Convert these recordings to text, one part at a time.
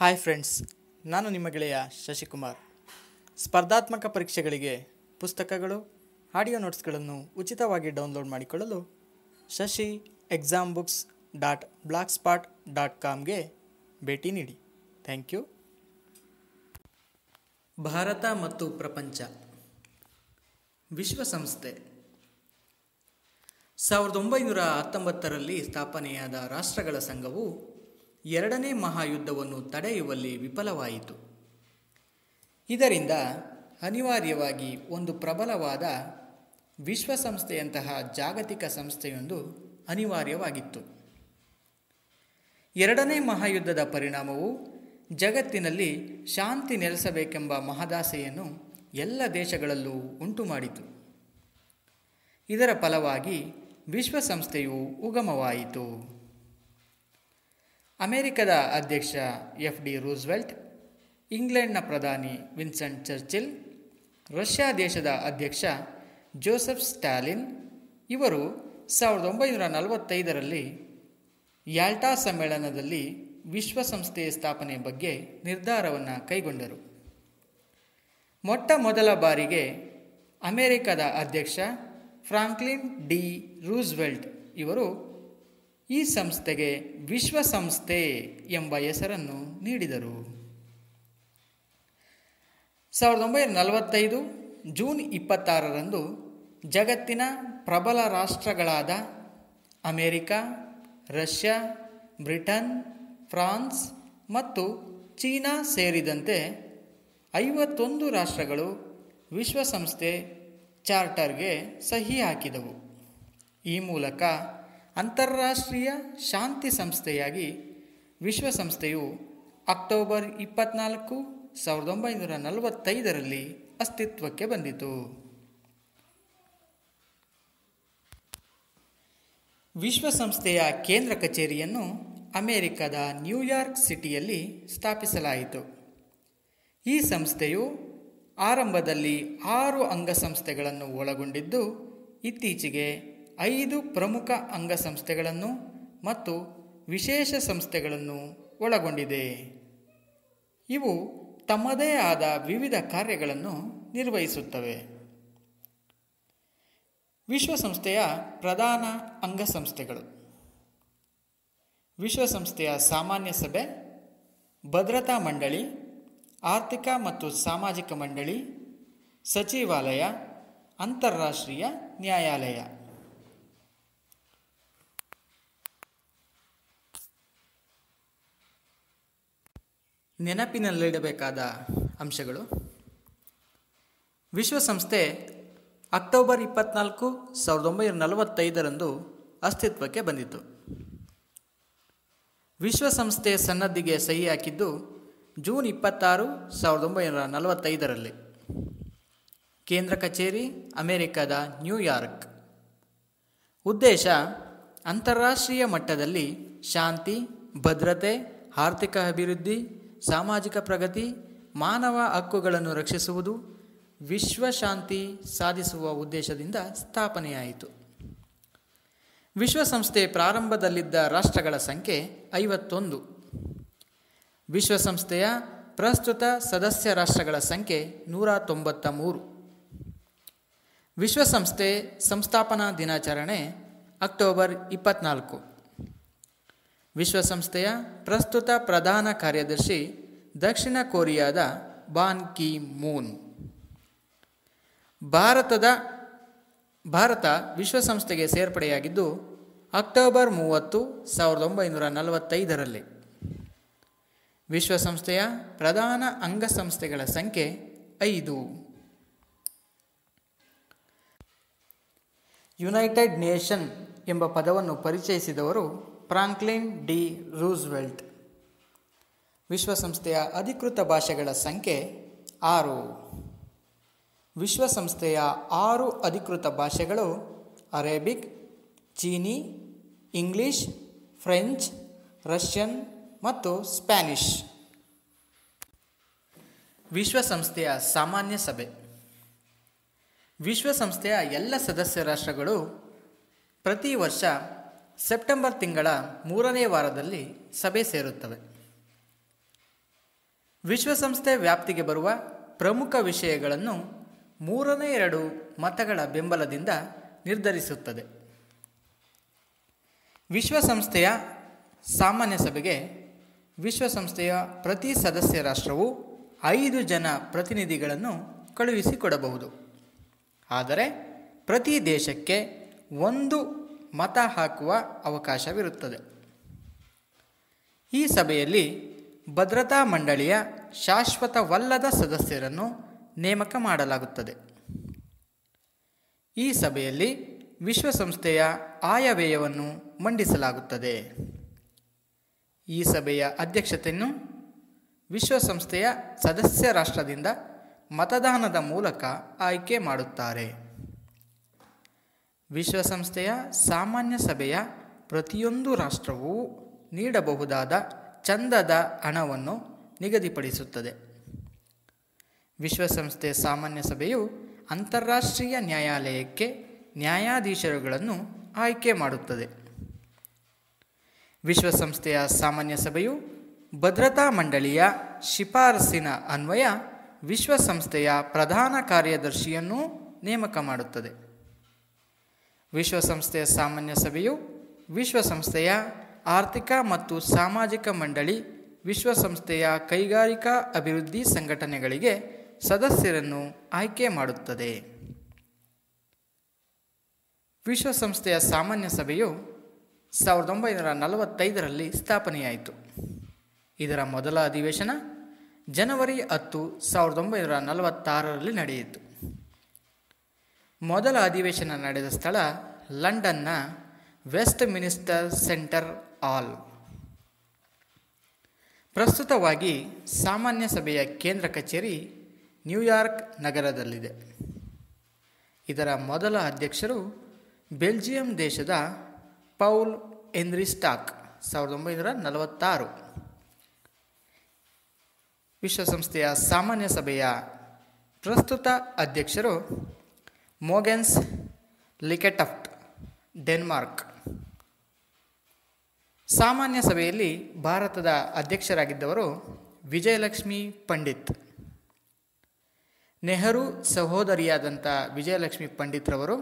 Hi friends ನಾನು ನಿಮ್ಮ ಗೆಳೆಯ ಶಶಿಕುಮಾರ್. ಸ್ಪರ್ಧಾತ್ಮಕ ಪರೀಕ್ಷೆಗಳಿಗೆ ಪುಸ್ತಕಗಳು, ಆಡಿಯೋ ನೋಟ್ಸ್ಗಳನ್ನು ಉಚಿತವಾಗಿ ಡೌನ್ಲೋಡ್ ಮಾಡಿಕೊಳ್ಳಲು Shashi exam books dot blogspot dot ಕಾಮ್ಗೆ ಭೇಟಿ ನೀಡಿ. ಥ್ಯಾಂಕ್ ಯು ಭಾರತ ಮತ್ತು ಪ್ರಪಂಚ. ವಿಶ್ವಸಂಸ್ಥೆ ಸಾವಿರದ ಒಂಬೈನೂರ ಹತ್ತೊಂಬತ್ತರಲ್ಲಿ ಸ್ಥಾಪನೆಯಾದ ರಾಷ್ಟ್ರಗಳ ಸಂಘವು ಎರಡನೇ ಮಹಾಯುದ್ಧವನ್ನು ತಡೆಯುವಲ್ಲಿ ವಿಫಲವಾಯಿತು. ಇದರಿಂದ ಅನಿವಾರ್ಯವಾಗಿ ಒಂದು ಪ್ರಬಲವಾದ ವಿಶ್ವಸಂಸ್ಥೆಯಂತಹ ಜಾಗತಿಕ ಸಂಸ್ಥೆಯೊಂದು ಅನಿವಾರ್ಯವಾಗಿತ್ತು. ಎರಡನೇ ಮಹಾಯುದ್ಧದ ಪರಿಣಾಮವು ಜಗತ್ತಿನಲ್ಲಿ ಶಾಂತಿ ನೆಲೆಸಬೇಕೆಂಬ ಮಹದಾಸೆಯನ್ನು ಎಲ್ಲ ದೇಶಗಳಲ್ಲೂ ಉಂಟುಮಾಡಿತು. ಇದರ ಫಲವಾಗಿ ವಿಶ್ವಸಂಸ್ಥೆಯು ಉಗಮವಾಯಿತು. ಅಮೆರಿಕದ ಅಧ್ಯಕ್ಷ ಎಫ್ ಡಿ ರೂಸ್ವೆಲ್ಟ್, ಇಂಗ್ಲೆಂಡ್ನ ಪ್ರಧಾನಿ ವಿನ್ಸೆಂಟ್ ಚರ್ಚಿಲ್, ರಷ್ಯಾ ದೇಶದ ಅಧ್ಯಕ್ಷ ಜೋಸೆಫ್ ಸ್ಟಾಲಿನ್, ಇವರು ಸಾವಿರದ ಒಂಬೈನೂರ ನಲವತ್ತೈದರಲ್ಲಿ ಯಾಲ್ಟಾ ಸಮ್ಮೇಳನದಲ್ಲಿ ವಿಶ್ವಸಂಸ್ಥೆಯ ಸ್ಥಾಪನೆ ಬಗ್ಗೆ ನಿರ್ಧಾರವನ್ನು ಕೈಗೊಂಡರು. ಮೊಟ್ಟ ಮೊದಲ ಬಾರಿಗೆ ಅಮೆರಿಕದ ಅಧ್ಯಕ್ಷ ಫ್ರಾಂಕ್ಲಿನ್ ಡಿ ರೂಸ್ವೆಲ್ಟ್ ಇವರು ಈ ಸಂಸ್ಥೆಗೆ ವಿಶ್ವಸಂಸ್ಥೆ ಎಂಬ ಹೆಸರನ್ನು ನೀಡಿದರು. ಸಾವಿರದ ಒಂಬೈನೂರ ನಲವತ್ತೈದು ಜೂನ್ ಇಪ್ಪತ್ತಾರರಂದು ಜಗತ್ತಿನ ಪ್ರಬಲ ರಾಷ್ಟ್ರಗಳಾದ ಅಮೆರಿಕ, ರಷ್ಯಾ, ಬ್ರಿಟನ್, ಫ್ರಾನ್ಸ್ ಮತ್ತು ಚೀನಾ ಸೇರಿದಂತೆ ಐವತ್ತೊಂದು ರಾಷ್ಟ್ರಗಳು ವಿಶ್ವಸಂಸ್ಥೆ ಚಾರ್ಟರ್ಗೆ ಸಹಿ ಹಾಕಿದವು. ಈ ಮೂಲಕ ಅಂತಾರಾಷ್ಟ್ರೀಯ ಶಾಂತಿ ಸಂಸ್ಥೆಯಾಗಿ ವಿಶ್ವಸಂಸ್ಥೆಯು ಅಕ್ಟೋಬರ್ ಇಪ್ಪತ್ನಾಲ್ಕು ಸಾವಿರದ ಒಂಬೈನೂರ ನಲವತ್ತೈದರಲ್ಲಿ ಅಸ್ತಿತ್ವಕ್ಕೆ ಬಂದಿತು. ವಿಶ್ವಸಂಸ್ಥೆಯ ಕೇಂದ್ರ ಕಚೇರಿಯನ್ನು ಅಮೆರಿಕದ ನ್ಯೂಯಾರ್ಕ್ ಸಿಟಿಯಲ್ಲಿ ಸ್ಥಾಪಿಸಲಾಯಿತು. ಈ ಸಂಸ್ಥೆಯು ಆರಂಭದಲ್ಲಿ ಆರು ಅಂಗಸಂಸ್ಥೆಗಳನ್ನು ಒಳಗೊಂಡಿದ್ದು ಇತ್ತೀಚೆಗೆ ಐದು ಪ್ರಮುಖ ಅಂಗಸಂಸ್ಥೆಗಳನ್ನು ಮತ್ತು ವಿಶೇಷ ಸಂಸ್ಥೆಗಳನ್ನು ಒಳಗೊಂಡಿದೆ. ಇವು ತಮ್ಮದೇ ಆದ ವಿವಿಧ ಕಾರ್ಯಗಳನ್ನು ನಿರ್ವಹಿಸುತ್ತವೆ. ವಿಶ್ವಸಂಸ್ಥೆಯ ಪ್ರಧಾನ ಅಂಗಸಂಸ್ಥೆಗಳು. ವಿಶ್ವಸಂಸ್ಥೆಯ ಸಾಮಾನ್ಯ ಸಭೆ, ಭದ್ರತಾ ಮಂಡಳಿ, ಆರ್ಥಿಕ ಮತ್ತು ಸಾಮಾಜಿಕ ಮಂಡಳಿ, ಸಚಿವಾಲಯ, ಅಂತಾರಾಷ್ಟ್ರೀಯ ನ್ಯಾಯಾಲಯ. ನೆನಪಿನಲ್ಲಿಡಬೇಕಾದ ಅಂಶಗಳು. ವಿಶ್ವಸಂಸ್ಥೆ ಅಕ್ಟೋಬರ್ ಇಪ್ಪತ್ನಾಲ್ಕು ಸಾವಿರದ ಒಂಬೈನೂರ ನಲವತ್ತೈದರಂದು ಅಸ್ತಿತ್ವಕ್ಕೆ ಬಂದಿತು ವಿಶ್ವಸಂಸ್ಥೆ ಸನ್ನದ್ಧಿಗೆ ಸಹಿ ಹಾಕಿದ್ದು ಜೂನ್ ಇಪ್ಪತ್ತಾರು ಸಾವಿರದ ಒಂಬೈನೂರ ನಲವತ್ತೈದರಲ್ಲಿ. ಕೇಂದ್ರ ಕಚೇರಿ, ಅಮೆರಿಕದ ನ್ಯೂಯಾರ್ಕ್ ಉದ್ದೇಶ, ಅಂತಾರಾಷ್ಟ್ರೀಯ ಮಟ್ಟದಲ್ಲಿ ಶಾಂತಿ, ಭದ್ರತೆ, ಆರ್ಥಿಕ ಅಭಿವೃದ್ಧಿ ಸಾಮಾಜಿಕ ಪ್ರಗತಿ, ಮಾನವ ಹಕ್ಕುಗಳನ್ನು ರಕ್ಷಿಸುವುದು, ವಿಶ್ವಶಾಂತಿ ಸಾಧಿಸುವ ಉದ್ದೇಶದಿಂದ ಸ್ಥಾಪನೆಯಾಯಿತು. ವಿಶ್ವಸಂಸ್ಥೆ ಪ್ರಾರಂಭದಲ್ಲಿದ್ದ ರಾಷ್ಟ್ರಗಳ ಸಂಖ್ಯೆ ಐವತ್ತೊಂದು. ವಿಶ್ವಸಂಸ್ಥೆಯ ಪ್ರಸ್ತುತ ಸದಸ್ಯ ರಾಷ್ಟ್ರಗಳ ಸಂಖ್ಯೆ ನೂರ ತೊಂಬತ್ತ ಮೂರು ವಿಶ್ವಸಂಸ್ಥೆ ಸಂಸ್ಥಾಪನಾ ದಿನಾಚರಣೆ ಅಕ್ಟೋಬರ್ ಇಪ್ಪತ್ನಾಲ್ಕು. ವಿಶ್ವಸಂಸ್ಥೆಯ ಪ್ರಸ್ತುತ ಪ್ರಧಾನ ಕಾರ್ಯದರ್ಶಿ ದಕ್ಷಿಣ ಕೊರಿಯಾದ ಬಾನ್ ಕಿ ಮೂನ್ ಭಾರತದ, ಭಾರತ ವಿಶ್ವಸಂಸ್ಥೆಗೆ ಸೇರ್ಪಡೆಯಾಗಿದ್ದು ಅಕ್ಟೋಬರ್ ಮೂವತ್ತು, ಸಾವಿರದ ಒಂಬೈನೂರ ನಲವತ್ತೈದರಲ್ಲಿ. ವಿಶ್ವಸಂಸ್ಥೆಯ ಪ್ರಧಾನ ಅಂಗಸಂಸ್ಥೆಗಳ ಸಂಖ್ಯೆ ಐದು. ಯುನೈಟೆಡ್ ನೇಷನ್ ಎಂಬ ಪದವನ್ನು ಪರಿಚಯಿಸಿದವರು ಫ್ರಾಂಕ್ಲಿನ್ ಡಿ ರೂಸ್ವೆಲ್ಟ್ ವಿಶ್ವಸಂಸ್ಥೆಯ ಅಧಿಕೃತ ಭಾಷೆಗಳ ಸಂಖ್ಯೆ ಆರು. ವಿಶ್ವಸಂಸ್ಥೆಯ ಆರು ಅಧಿಕೃತ ಭಾಷೆಗಳು ಅರೇಬಿಕ್, ಚೀನಿ, ಇಂಗ್ಲಿಷ್, ಫ್ರೆಂಚ್, ರಷ್ಯನ್ ಮತ್ತು ಸ್ಪ್ಯಾನಿಷ್. ವಿಶ್ವಸಂಸ್ಥೆಯ ಸಾಮಾನ್ಯ ಸಭೆ. ವಿಶ್ವಸಂಸ್ಥೆಯ ಎಲ್ಲ ಸದಸ್ಯ ರಾಷ್ಟ್ರಗಳು ಪ್ರತಿ ವರ್ಷ ಸೆಪ್ಟೆಂಬರ್ ತಿಂಗಳ ಮೂರನೇ ವಾರದಲ್ಲಿ ಸಭೆ ಸೇರುತ್ತವೆ. ವಿಶ್ವಸಂಸ್ಥೆ ವ್ಯಾಪ್ತಿಗೆ ಬರುವ ಪ್ರಮುಖ ವಿಷಯಗಳನ್ನು ಮೂರನೇ ಎರಡು ಮತಗಳ ಬೆಂಬಲದಿಂದ ನಿರ್ಧರಿಸುತ್ತದೆ. ವಿಶ್ವಸಂಸ್ಥೆಯ ಸಾಮಾನ್ಯ ಸಭೆಗೆ ವಿಶ್ವಸಂಸ್ಥೆಯ ಪ್ರತಿ ಸದಸ್ಯ ರಾಷ್ಟ್ರವು ಐದು ಜನ ಪ್ರತಿನಿಧಿಗಳನ್ನು ಕಳುಹಿಸಿಕೊಡಬಹುದು. ಆದರೆ ಪ್ರತಿ ದೇಶಕ್ಕೆ ಒಂದು ಮತ ಹಾಕುವ ಅವಕಾಶವಿರುತ್ತದೆ. ಈ ಸಭೆಯಲ್ಲಿ ಭದ್ರತಾ ಮಂಡಳಿಯ ಶಾಶ್ವತವಲ್ಲದ ಸದಸ್ಯರನ್ನು ನೇಮಕ ಮಾಡಲಾಗುತ್ತದೆ. ಈ ಸಭೆಯಲ್ಲಿ ವಿಶ್ವಸಂಸ್ಥೆಯ ಆಯವ್ಯಯವನ್ನು ಮಂಡಿಸಲಾಗುತ್ತದೆ. ಈ ಸಭೆಯ ಅಧ್ಯಕ್ಷತೆಯನ್ನು ವಿಶ್ವಸಂಸ್ಥೆಯ ಸದಸ್ಯ ರಾಷ್ಟ್ರದಿಂದ ಮತದಾನದ ಮೂಲಕ ಆಯ್ಕೆ ಮಾಡುತ್ತಾರೆ. ವಿಶ್ವಸಂಸ್ಥೆಯ ಸಾಮಾನ್ಯ ಸಭೆಯ ಪ್ರತಿಯೊಂದು ರಾಷ್ಟ್ರವೂ ನೀಡಬಹುದಾದ ಚಂದದ ಹಣವನ್ನು ನಿಗದಿಪಡಿಸುತ್ತದೆ. ವಿಶ್ವಸಂಸ್ಥೆ ಸಾಮಾನ್ಯ ಸಭೆಯು ಅಂತಾರಾಷ್ಟ್ರೀಯ ನ್ಯಾಯಾಲಯಕ್ಕೆ ನ್ಯಾಯಾಧೀಶರುಗಳನ್ನು ಆಯ್ಕೆ ಮಾಡುತ್ತದೆ. ವಿಶ್ವಸಂಸ್ಥೆಯ ಸಾಮಾನ್ಯ ಸಭೆಯು ಭದ್ರತಾ ಮಂಡಳಿಯ ಶಿಫಾರಸಿನ ಅನ್ವಯ ವಿಶ್ವಸಂಸ್ಥೆಯ ಪ್ರಧಾನ ಕಾರ್ಯದರ್ಶಿಯನ್ನು ನೇಮಕ ಮಾಡುತ್ತದೆ. ವಿಶ್ವಸಂಸ್ಥೆಯ ಸಾಮಾನ್ಯ ಸಭೆಯು ವಿಶ್ವಸಂಸ್ಥೆಯ ಆರ್ಥಿಕ ಮತ್ತು ಸಾಮಾಜಿಕ ಮಂಡಳಿ, ವಿಶ್ವಸಂಸ್ಥೆಯ ಕೈಗಾರಿಕಾ ಅಭಿವೃದ್ಧಿ ಸಂಘಟನೆಗಳಿಗೆ ಸದಸ್ಯರನ್ನು ಆಯ್ಕೆ ಮಾಡುತ್ತದೆ. ವಿಶ್ವಸಂಸ್ಥೆಯ ಸಾಮಾನ್ಯ ಸಭೆಯು ಸಾವಿರದ ಒಂಬೈನೂರ ನಲವತ್ತೈದರಲ್ಲಿ ಸ್ಥಾಪನೆಯಾಯಿತು. ಇದರ ಮೊದಲ ಅಧಿವೇಶನ ಜನವರಿ ಹತ್ತು ಸಾವಿರದ ಒಂಬೈನೂರ ನಲವತ್ತಾರರಲ್ಲಿ ನಡೆಯಿತು. ಮೊದಲ ಅಧಿವೇಶನ ನಡೆದ ಸ್ಥಳ ಲಂಡನ್ನ ವೆಸ್ಟ್ ಮಿನಿಸ್ಟರ್ ಸೆಂಟರ್ ಆಲ್ ಪ್ರಸ್ತುತವಾಗಿ ಸಾಮಾನ್ಯ ಸಭೆಯ ಕೇಂದ್ರ ಕಚೇರಿ ನ್ಯೂಯಾರ್ಕ್ ನಗರದಲ್ಲಿದೆ. ಇದರ ಮೊದಲ ಅಧ್ಯಕ್ಷರು ಬೆಲ್ಜಿಯಂ ದೇಶದ ಪೌಲ್ ಎನ್ರಿಸ್ಟಾಕ್ ಸಾವಿರದ ಒಂಬೈನೂರ ನಲವತ್ತಾರು. ವಿಶ್ವಸಂಸ್ಥೆಯ ಸಾಮಾನ್ಯ ಸಭೆಯ ಪ್ರಸ್ತುತ ಅಧ್ಯಕ್ಷರು ಮೋಗೆನ್ಸ್ ಲಿಕೆಟಫ್ಟ್ ಡೆನ್ಮಾರ್ಕ್ ಸಾಮಾನ್ಯ ಸಭೆಯಲ್ಲಿ ಭಾರತದ ಅಧ್ಯಕ್ಷರಾಗಿದ್ದವರು ವಿಜಯಲಕ್ಷ್ಮಿ ಪಂಡಿತ್. ನೆಹರು ಸಹೋದರಿಯಾದಂಥ ವಿಜಯಲಕ್ಷ್ಮಿ ಪಂಡಿತ್ರವರು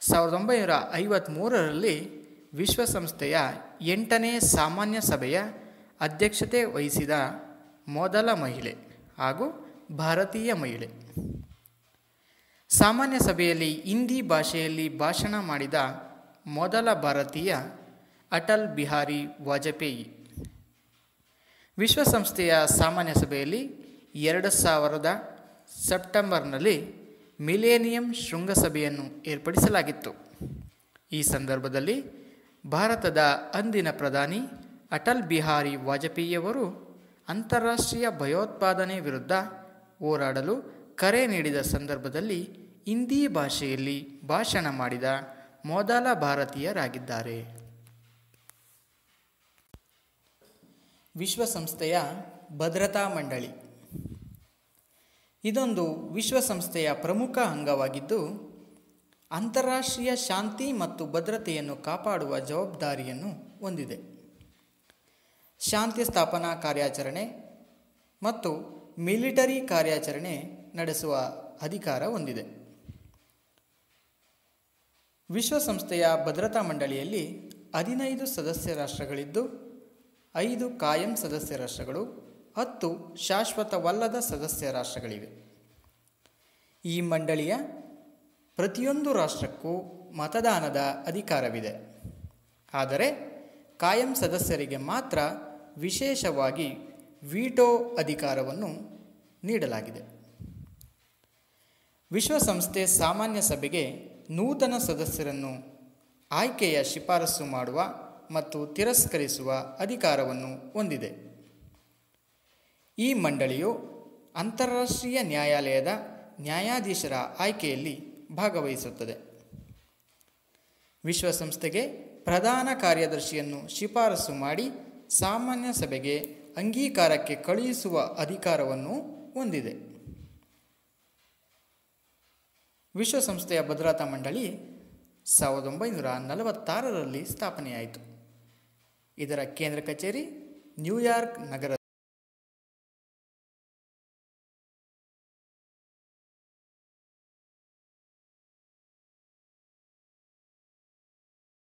ಸಾವಿರದ ಒಂಬೈನೂರ ಐವತ್ತ್ಮೂರರಲ್ಲಿ ವಿಶ್ವಸಂಸ್ಥೆಯ ಎಂಟನೇ ಸಾಮಾನ್ಯ ಸಭೆಯ ಅಧ್ಯಕ್ಷತೆ ವಹಿಸಿದ ಮೊದಲ ಮಹಿಳೆ ಹಾಗೂ ಭಾರತೀಯ ಮಹಿಳೆ. ಸಾಮಾನ್ಯ ಸಭೆಯಲ್ಲಿ ಹಿಂದಿ ಭಾಷೆಯಲ್ಲಿ ಭಾಷಣ ಮಾಡಿದ ಮೊದಲ ಭಾರತೀಯ ಅಟಲ್ ಬಿಹಾರಿ ವಾಜಪೇಯಿ. ವಿಶ್ವಸಂಸ್ಥೆಯ ಸಾಮಾನ್ಯ ಸಭೆಯಲ್ಲಿ ಎರಡು ಸಾವಿರದ ಸೆಪ್ಟೆಂಬರ್ನಲ್ಲಿ ಮಿಲೇನಿಯಂ ಶೃಂಗಸಭೆಯನ್ನು ಏರ್ಪಡಿಸಲಾಗಿತ್ತು. ಈ ಸಂದರ್ಭದಲ್ಲಿ ಭಾರತದ ಅಂದಿನ ಪ್ರಧಾನಿ ಅಟಲ್ ಬಿಹಾರಿ ವಾಜಪೇಯಿಯವರು ಅಂತಾರಾಷ್ಟ್ರೀಯ ಭಯೋತ್ಪಾದನೆ ವಿರುದ್ಧ ಹೋರಾಡಲು ಕರೆ ನೀಡಿದ ಸಂದರ್ಭದಲ್ಲಿ ಹಿಂದಿ ಭಾಷೆಯಲ್ಲಿ ಭಾಷಣ ಮಾಡಿದ ಮೊದಲ ಭಾರತೀಯರಾಗಿದ್ದಾರೆ. ವಿಶ್ವಸಂಸ್ಥೆಯ ಭದ್ರತಾ ಮಂಡಳಿ. ಇದೊಂದು ವಿಶ್ವಸಂಸ್ಥೆಯ ಪ್ರಮುಖ ಅಂಗವಾಗಿದ್ದು, ಅಂತಾರಾಷ್ಟ್ರೀಯ ಶಾಂತಿ ಮತ್ತು ಭದ್ರತೆಯನ್ನು ಕಾಪಾಡುವ ಜವಾಬ್ದಾರಿಯನ್ನು ಹೊಂದಿದೆ. ಶಾಂತಿ ಸ್ಥಾಪನಾ ಕಾರ್ಯಾಚರಣೆ ಮತ್ತು ಮಿಲಿಟರಿ ಕಾರ್ಯಾಚರಣೆ ನಡೆಸುವ ಅಧಿಕಾರ ಹೊಂದಿದೆ. ವಿಶ್ವಸಂಸ್ಥೆಯ ಭದ್ರತಾ ಮಂಡಳಿಯಲ್ಲಿ ಹದಿನೈದು ಸದಸ್ಯ ರಾಷ್ಟ್ರಗಳಿದ್ದು, ಐದು ಕಾಯಂ ಸದಸ್ಯ ರಾಷ್ಟ್ರಗಳು, ಹತ್ತು ಶಾಶ್ವತವಲ್ಲದ ಸದಸ್ಯ ರಾಷ್ಟ್ರಗಳಿವೆ. ಈ ಮಂಡಳಿಯ ಪ್ರತಿಯೊಂದು ರಾಷ್ಟ್ರಕ್ಕೂ ಮತದಾನದ ಅಧಿಕಾರವಿದೆ. ಆದರೆ ಕಾಯಂ ಸದಸ್ಯರಿಗೆ ಮಾತ್ರ ವಿಶೇಷವಾಗಿ ವೀಟೋ ಅಧಿಕಾರವನ್ನು ನೀಡಲಾಗಿದೆ. ವಿಶ್ವಸಂಸ್ಥೆ ಸಾಮಾನ್ಯ ಸಭೆಗೆ ನೂತನ ಸದಸ್ಯರನ್ನು ಆಯ್ಕೆಯ ಶಿಫಾರಸು ಮಾಡುವ ಮತ್ತು ತಿರಸ್ಕರಿಸುವ ಅಧಿಕಾರವನ್ನು ಹೊಂದಿದೆ. ಈ ಮಂಡಳಿಯು ಅಂತಾರಾಷ್ಟ್ರೀಯ ನ್ಯಾಯಾಲಯದ ನ್ಯಾಯಾಧೀಶರ ಆಯ್ಕೆಯಲ್ಲಿ ಭಾಗವಹಿಸುತ್ತದೆ. ವಿಶ್ವಸಂಸ್ಥೆಗೆ ಪ್ರಧಾನ ಕಾರ್ಯದರ್ಶಿಯನ್ನು ಶಿಫಾರಸು ಮಾಡಿ ಸಾಮಾನ್ಯ ಸಭೆಗೆ ಅಂಗೀಕಾರಕ್ಕೆ ಕಳುಹಿಸುವ ಅಧಿಕಾರವನ್ನು ಹೊಂದಿದೆ. ವಿಶ್ವಸಂಸ್ಥೆಯ ಭದ್ರತಾ ಮಂಡಳಿ ಸಾವಿರದ ಒಂಬೈನೂರ ನಲವತ್ತಾರರಲ್ಲಿ ಸ್ಥಾಪನೆಯಾಯಿತು. ಇದರ ಕೇಂದ್ರ ಕಚೇರಿ ನ್ಯೂಯಾರ್ಕ್ ನಗರ